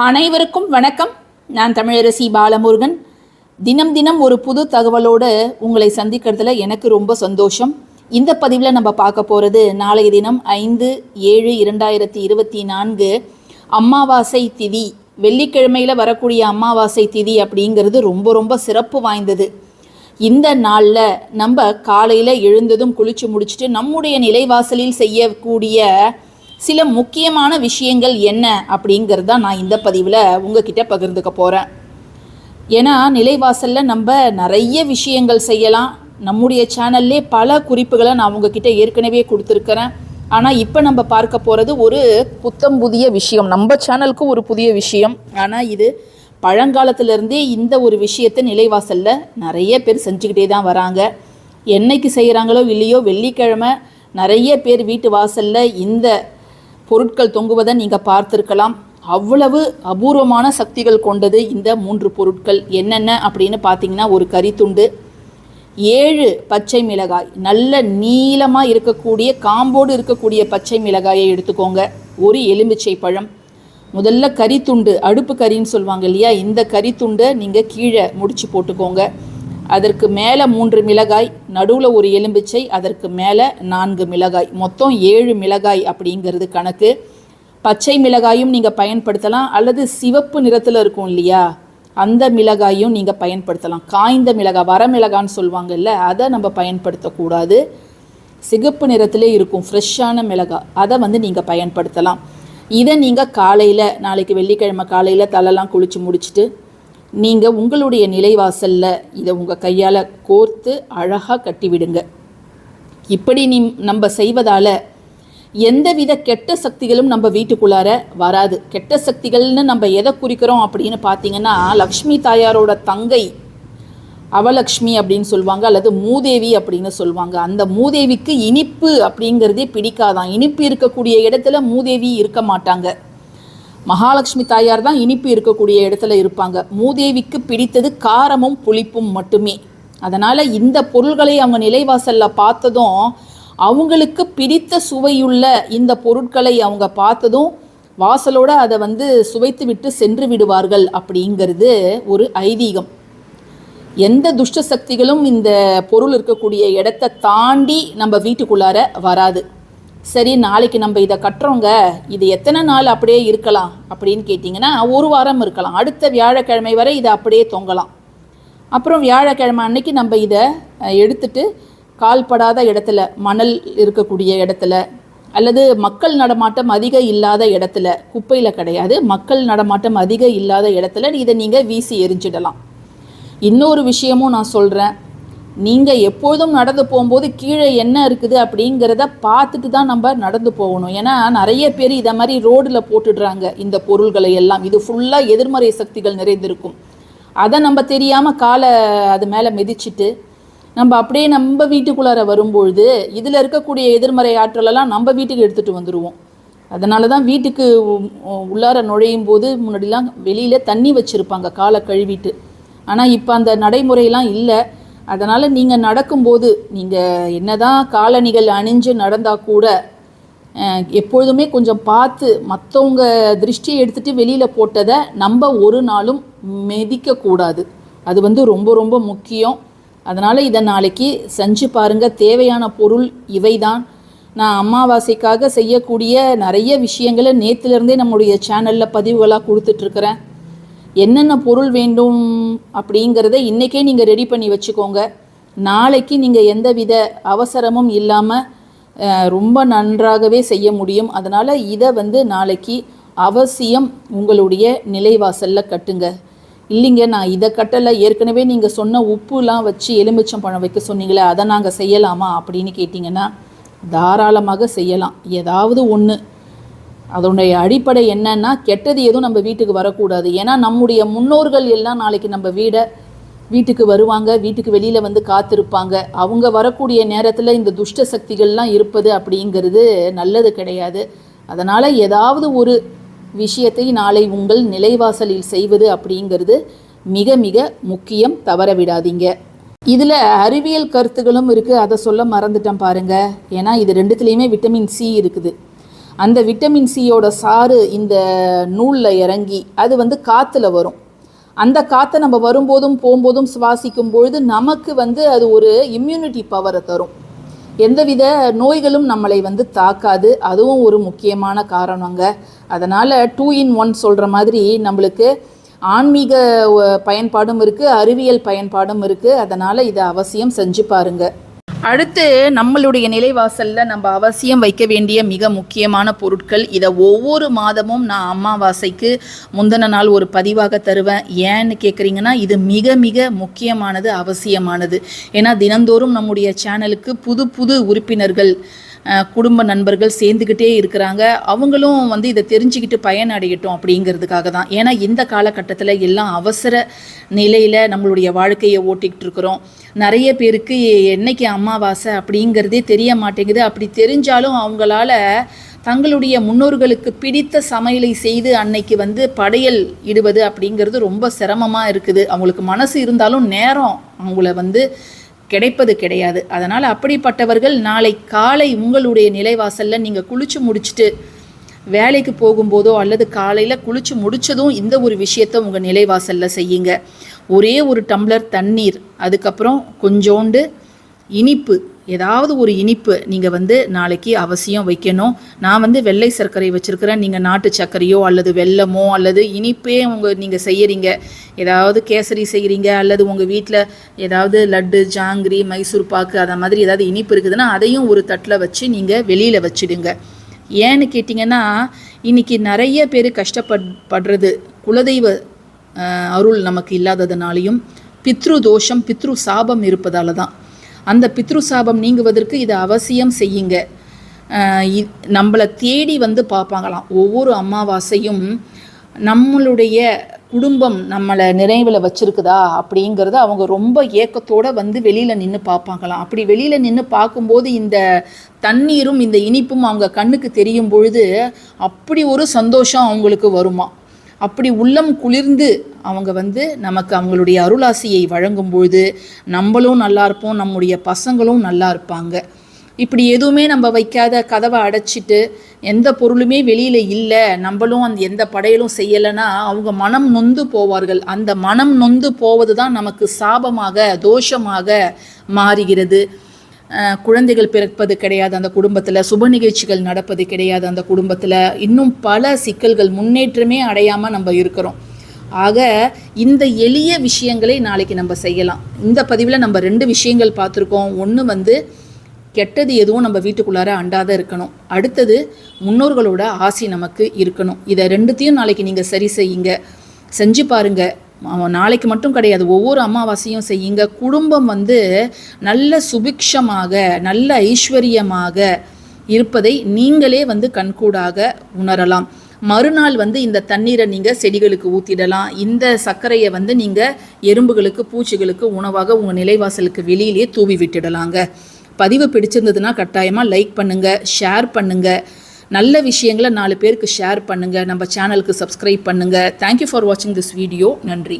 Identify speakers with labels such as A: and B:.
A: அனைவருக்கும் வணக்கம். நான் தமிழரசி பாலமுருகன். தினம் தினம் ஒரு புது தகவலோடு உங்களை சந்திக்கிறதுல எனக்கு ரொம்ப சந்தோஷம். இந்த பதிவில் நம்ம பார்க்க போகிறது நாளைய தினம் ஐந்து ஏழு இரண்டாயிரத்தி இருபத்தி நான்கு அமாவாசை திதி. வெள்ளிக்கிழமையில் வரக்கூடிய அமாவாசை திதி அப்படிங்கிறது ரொம்ப ரொம்ப சிறப்பு வாய்ந்தது. இந்த நாளில் நம்ம காலையில் எழுந்ததும் குளிச்சு முடிச்சுட்டு நம்முடைய நிலைவாசலில் செய்யக்கூடிய சில முக்கியமான விஷயங்கள் என்ன அப்படிங்கிறது தான் நான் இந்த பதிவில் உங்ககிட்ட பகிர்ந்துக்க போகிறேன் ஏன்னா நிலைவாசலில் நம்ம நிறைய விஷயங்கள் செய்யலாம். நம்முடைய சேனல்லே பல குறிப்புகளை நான் உங்ககிட்ட ஏற்கனவே கொடுத்துருக்கிறேன். ஆனால் இப்போ நம்ம பார்க்க போகிறது ஒரு புத்தம் புதிய விஷயம். நம்ம சேனலுக்கு ஒரு புதிய விஷயம். ஆனால் இது பழங்காலத்திலேருந்தே இந்த ஒரு விஷயத்தை நிலைவாசலில் நிறைய பேர் செஞ்சுக்கிட்டே தான் வராங்க. என்னைக்கு செய்கிறாங்களோ இல்லையோ வெள்ளிக்கிழமை நிறைய பேர் வீட்டு வாசலில் இந்த பொருட்கள் தொங்குவதை நீங்கள் பார்த்துருக்கலாம். அவ்வளவு அபூர்வமான சக்திகள் கொண்டது இந்த மூன்று பொருட்கள். என்னென்ன அப்படின்னு பார்த்தீங்கன்னா ஒரு கறித்துண்டு ஏழு பச்சை மிளகாய். நல்ல நீளமாக இருக்கக்கூடிய காம்போடு இருக்கக்கூடிய பச்சை மிளகாயை எடுத்துக்கோங்க. ஒரு எலுமிச்சை பழம். முதல்ல கறித்துண்டு அடுப்பு கறின்னு சொல்லுவாங்க இல்லையா? இந்த கறித்துண்டை நீங்கள் கீழே முடிச்சு போட்டுக்கோங்க. அதற்கு மேலே மூன்று மிளகாய் நடுவில் ஒரு எலும்பிச்சை அதற்கு மேலே நான்கு மிளகாய். மொத்தம் ஏழு மிளகாய் அப்படிங்கிறது கணக்கு. பச்சை மிளகாயும் நீங்கள் பயன்படுத்தலாம் அல்லது சிவப்பு நிறத்தில் இருக்கும் இல்லையா? அந்த மிளகாயும் நீங்கள் பயன்படுத்தலாம். காய்ந்த மிளகாய் வர மிளகான்னு சொல்லுவாங்கல்ல அதை நம்ம பயன்படுத்தக்கூடாது. சிகப்பு நிறத்திலே இருக்கும் ஃப்ரெஷ்ஷான மிளகாய் அதை வந்து நீங்கள் பயன்படுத்தலாம். இதை நீங்கள் காலையில் நாளைக்கு வெள்ளிக்கிழமை காலையில் தலைலாம் குளித்து முடிச்சுட்டு நீங்கள் உங்களுடைய நிலைவாசலில் இதை உங்கள் கையால் கோர்த்து அழகாக கட்டிவிடுங்க. இப்படி நீ நம்ம செய்வதால் எந்தவித கெட்ட சக்திகளும் நம்ம வீட்டுக்குள்ளார வராது. கெட்ட சக்திகள்னு நம்ம எதை குறிக்கிறோம் அப்படின்னு பார்த்தீங்கன்னா லக்ஷ்மி தாயாரோட தங்கை அவலக்ஷ்மி அப்படின்னு சொல்லுவாங்க அல்லது மூதேவி அப்படின்னு சொல்லுவாங்க. அந்த மூதேவிக்கு இனிப்பு அப்படிங்கிறதே பிடிக்காதான். இனிப்பு இருக்கக்கூடிய இடத்துல மூதேவி இருக்க மாட்டாங்க. மகாலட்சுமி தாயார் தான் இனிப்பு இருக்கக்கூடிய இடத்துல இருப்பாங்க. மூதேவிக்கு பிடித்தது காரமும் புளிப்பும் மட்டுமே. அதனால் இந்த பொருள்களை அவங்க நிலைவாசலில் பார்த்ததும் அவங்களுக்கு பிடித்த சுவையுள்ள இந்த பொருட்களை அவங்க பார்த்ததும் வாசலோடு அதை வந்து சுவைத்து விட்டு சென்று விடுவார்கள் அப்படிங்கிறது ஒரு ஐதீகம். எந்த துஷ்ட சக்திகளும் இந்த பொருள் இருக்கக்கூடிய இடத்த தாண்டி நம்ம வீட்டுக்குள்ளார வராது. சரி நாளைக்கு நம்ம இதை கட்டுறோங்க. இது எத்தனை நாள் அப்படியே இருக்கலாம் அப்படின்னு கேட்டிங்கன்னா ஒரு வாரம் இருக்கலாம். அடுத்த வியாழக்கிழமை வரை இதை அப்படியே தொங்கலாம். அப்புறம் வியாழக்கிழமை அன்னைக்கு நம்ம இதை எடுத்துட்டு கால்படாத இடத்துல மணல் இருக்கக்கூடிய இடத்துல அல்லது மக்கள் நடமாட்டம் அதிக இல்லாத இடத்துல குப்பையில் கிடையாது மக்கள் நடமாட்டம் அதிக இல்லாத இடத்துல இதை நீங்கள் வீசி எரிஞ்சிடலாம். இன்னொரு விஷயமும் நான் சொல்கிறேன் நீங்கள் எப்பொழுதும் நடந்து போகும்போது கீழே என்ன இருக்குது அப்படிங்கிறத பார்த்துட்டு தான் நம்ம நடந்து போகணும். ஏன்னா நிறைய பேர் இதை மாதிரி ரோடில் போட்டுடுறாங்க இந்த பொருள்களை எல்லாம். இது ஃபுல்லாக எதிர்மறை சக்திகள் நிறைந்திருக்கும். அதை நம்ம தெரியாமல் காலை அது மேலே மிதிச்சிட்டு நம்ம அப்படியே நம்ம வீட்டுக்குள்ளார வரும்பொழுது இதில் இருக்கக்கூடிய எதிர்மறை ஆற்றலெல்லாம் நம்ம வீட்டுக்கு எடுத்துகிட்டு வந்துடுவோம் அதனால தான் வீட்டுக்கு உள்ளார நுழையும் போது முன்னாடிலாம் வெளியில் தண்ணி வச்சுருப்பாங்க காலை கழுவிட்டு. ஆனால் இப்போ அந்த நடைமுறையெல்லாம் இல்லை. அதனால் நீங்கள் நடக்கும்போது நீங்கள் என்னதான் காலணிகள் அணிஞ்சு நடந்தால் கூட எப்பொழுதுமே கொஞ்சம் பார்த்து மற்றவங்க திருஷ்டியை எடுத்துகிட்டு வெளியில் போட்டதை நம்ம ஒரு நாளும் மிதிக்கக்கூடாது அது வந்து ரொம்ப ரொம்ப முக்கியம். அதனால் இதை நாளைக்கு செஞ்சு பாருங்கள் தேவையான பொருள் இவைதான். நான் அமாவாசைக்காக செய்யக்கூடிய நிறைய விஷயங்களை நேற்றுலேருந்தே நம்முடைய சேனலில் பதிவுகளாக கொடுத்துட்ருக்குறேன் என்னென்ன பொருள் வேண்டும் அப்படிங்கிறத இன்றைக்கே நீங்கள் ரெடி பண்ணி வச்சுக்கோங்க. நாளைக்கு நீங்கள் எந்தவித அவசரமும் இல்லாமல் ரொம்ப நன்றாகவே செய்ய முடியும். அதனால் இதை வந்து நாளைக்கு அவசியம் உங்களுடைய நிலைவாசலில் கட்டுங்க. இல்லைங்க நான் இதை கட்டலை. ஏற்கனவே நீங்கள் சொன்ன உப்புலாம் வச்சு எலுமிச்சம் பழம் வைக்க சொன்னீங்களே அதை நாங்கள் செய்யலாமா அப்படின்னு கேட்டிங்கன்னா தாராளமாக செய்யலாம். ஏதாவது ஒன்று அதனுடைய அடிப்படை என்னன்னா கெட்டது எதுவும் நம்ம வீட்டுக்கு வரக்கூடாது. ஏன்னா நம்முடைய முன்னோர்கள் எல்லாம் நாளைக்கு நம்ம வீடை வீட்டுக்கு வருவாங்க வீட்டுக்கு வெளியில் வந்து காத்திருப்பாங்க. அவங்க வரக்கூடிய நேரத்தில் இந்த துஷ்ட சக்திகள்லாம் இருப்பது அப்படிங்கிறது நல்லது கிடையாது. அதனால் ஏதாவது ஒரு விஷயத்தை நாளை உங்கள் நிலைவாசலில் செய்வது அப்படிங்கிறது மிக மிக முக்கியம். தவற விடாதீங்க. இதில் அறிவியல் கருத்துகளும் இருக்குது அதை சொல்ல மறந்துட்டேன் பாருங்கள் ஏன்னா இது ரெண்டுத்துலேயுமே விட்டமின் சி இருக்குது. அந்த விட்டமின் சியோட சாறு இந்த நூலில் இறங்கி அது வந்து காற்றுல வரும். அந்த காற்றை நம்ம வரும்போதும் போகும்போதும் சுவாசிக்கும் பொழுது நமக்கு வந்து அது ஒரு இம்யூனிட்டி பவரை தரும். எந்தவித நோய்களும் நம்மளை வந்து தாக்காது. அதுவும் ஒரு முக்கியமான காரணங்க. அதனால் டூ இன் ஒன் சொல்கிற மாதிரி நம்மளுக்கு ஆன்மீக பயன்பாடும் இருக்குது அறிவியல் பயன்பாடும் இருக்குது அதனால் இதை அவசியம் செஞ்சு பாருங்கள் அடுத்து நம்மளுடைய நிலைவாசலில் நம்ம அவசியம் வைக்க வேண்டிய மிக முக்கியமான பொருட்கள். இதை ஒவ்வொரு மாதமும் நான் அம்மாவாசைக்கு முந்தின நாள் ஒரு பதிவாக தருவேன். ஏன்னு கேட்குறீங்கன்னா இது மிக மிக முக்கியமானது அவசியமானது. ஏன்னா தினந்தோறும் நம்முடைய சேனலுக்கு புது புது உறுப்பினர்கள் குடும்ப நண்பர்கள் சேர்ந்துக்கிட்டே இருக்கிறாங்க. அவங்களும் வந்து இதை தெரிஞ்சுக்கிட்டு பயனடையட்டும் அப்படிங்கிறதுக்காக தான். ஏன்னா இந்த காலகட்டத்தில் எல்லாம் அவசர நிலையில் நம்மளுடைய வாழ்க்கையை ஓட்டிக்கிட்டு இருக்கிறோம். நிறைய பேருக்கு என்னைக்கு அமாவாசை அப்படிங்கிறதே தெரிய மாட்டேங்குது. அப்படி தெரிஞ்சாலும் அவங்களால தங்களுடைய முன்னோர்களுக்கு பிடித்த சமையலை செய்து அன்னைக்கு வந்து படையல் இடுவது அப்படிங்கிறது ரொம்ப சிரமமாக இருக்குது. அவங்களுக்கு மனசு இருந்தாலும் நேரம் அவங்கள வந்து கிடைப்பது கிடையாது. அதனால் அப்படிப்பட்டவர்கள் நாளை காலை உங்களுடைய நிலைவாசலில் நீங்கள் குளிச்சு முடிச்சுட்டு வேலைக்கு போகும்போதோ அல்லது காலையில் குளிச்சு முடிச்சதும் இந்த ஒரு விஷயத்தை உங்கள் நிலைவாசலில் செய்யுங்க. ஒரே ஒரு டம்ளர் தண்ணீர் அதுக்கப்புறம் கொஞ்சோண்டு இனிப்பு ஏதாவது ஒரு இனிப்பு நீங்கள் வந்து நாளைக்கு அவசியம் வைக்கணும். நான் வந்து வெள்ளை சர்க்கரை வச்சுருக்கிறேன். நீங்கள் நாட்டு சர்க்கரையோ அல்லது வெல்லமோ அல்லது இனிப்பே உங்கள் நீங்கள் செய்கிறீங்க ஏதாவது கேசரி செய்கிறீங்க அல்லது உங்கள் வீட்டில் ஏதாவது லட்டு ஜாங்கிரி மைசூர் பாக்கு அதை மாதிரி ஏதாவது இனிப்பு இருக்குதுன்னா அதையும் ஒரு தட்டில் வச்சு நீங்கள் வெளியில் வச்சுடுங்க. ஏன்னு கேட்டிங்கன்னா இன்னைக்கு நிறைய பேர் கஷ்டப்பட் படுறது குலதெய்வ அருள் நமக்கு இல்லாததுனாலையும் பித்ரு தோஷம் பித்ரு சாபம் இருப்பதால தான் அந்த பித்ரு சாபம் நீங்குவதற்கு இதை அவசியம் செய்யுங்க. இ- நம்மளை தேடி வந்து பார்ப்பாங்களாம். ஒவ்வொரு அமாவாசையும் நம்மளுடைய குடும்பம் நம்மளை நினைவில் வச்சிருக்குதா அப்படிங்கிறத அவங்க ரொம்ப ஏக்கத்தோட வந்து வெளியில் நின்று பார்ப்பாங்களாம். அப்படி வெளியில் நின்று பார்க்கும்போது இந்த தண்ணீரும் இந்த இனிப்பும் அவங்க கண்ணுக்கு தெரியும் பொழுது அப்படி ஒரு சந்தோஷம் அவங்களுக்கு வருமா? அப்படி உள்ளம் குளிர்ந்து அவங்க வந்து நமக்கு அவங்களுடைய அருளாசியை வழங்கும் பொழுது நம்மளும் நல்லா இருப்போம் நம்முடைய பசங்களும் நல்லா இருப்பாங்க. இப்படி எதுவுமே நம்ம வைக்காத கதவை அடைச்சிட்டு எந்த பொருளுமே வெளியில் இல்லை நம்மளும் அந்த எந்த படையலும் செய்யலைன்னா அவங்க மனம் நொந்து போவார்கள். அந்த மனம் நொந்து போவது தான் நமக்கு சாபமாக தோஷமாக மாறுகிறது. குழந்தைகள் பிறப்பது கிடையாது அந்த குடும்பத்தில் சுப நிகழ்ச்சிகள் நடப்பது கிடையாது அந்த குடும்பத்தில். இன்னும் பல சிக்கல்கள் முன்னேற்றமே அடையாமல் நம்ம இருக்கிறோம். ஆக இந்த எளிய விஷயங்களை நாளைக்கு நம்ம செய்யலாம். இந்த பதிவில் நம்ம ரெண்டு விஷயங்கள் பார்த்துருக்கோம். ஒன்று வந்து கெட்டது எதுவும் நம்ம வீட்டுக்குள்ளார அண்டாத இருக்கணும். அடுத்தது முன்னோர்களோட ஆசை நமக்கு இருக்கணும். இதை ரெண்டுத்தையும் நாளைக்கு நீங்கள் சரி செய்யுங்க. செஞ்சு பாருங்கள் நாளைக்கு மட்டும் கிடையாது. ஒவ்வொரு அமாவாசையும் செய்யுங்க. குடும்பம் வந்து நல்ல சுபிக்ஷமாக நல்ல ஐஸ்வர்யமாக இருப்பதை நீங்களே வந்து கண்கூடாக உணரலாம். மறுநாள் வந்து இந்த தண்ணீரை நீங்கள் செடிகளுக்கு ஊற்றிடலாம் இந்த சர்க்கரையை வந்து நீங்கள் எறும்புகளுக்கு பூச்சிகளுக்கு உணவாக உங்கள் நிலைவாசலுக்கு வெளியிலேயே தூவி விட்டுடலாங்க. பதிவு பிடிச்சிருந்ததுன்னா கட்டாயமாக லைக் பண்ணுங்கள் ஷேர் பண்ணுங்கள் நல்ல விஷயங்களை நாலு பேருக்கு ஷேர் பண்ணுங்கள் நம்ம சேனலுக்கு சப்ஸ்கிரைப் பண்ணுங்கள் தேங்க்யூ ஃபார் வாட்சிங் திஸ் வீடியோ நன்றி.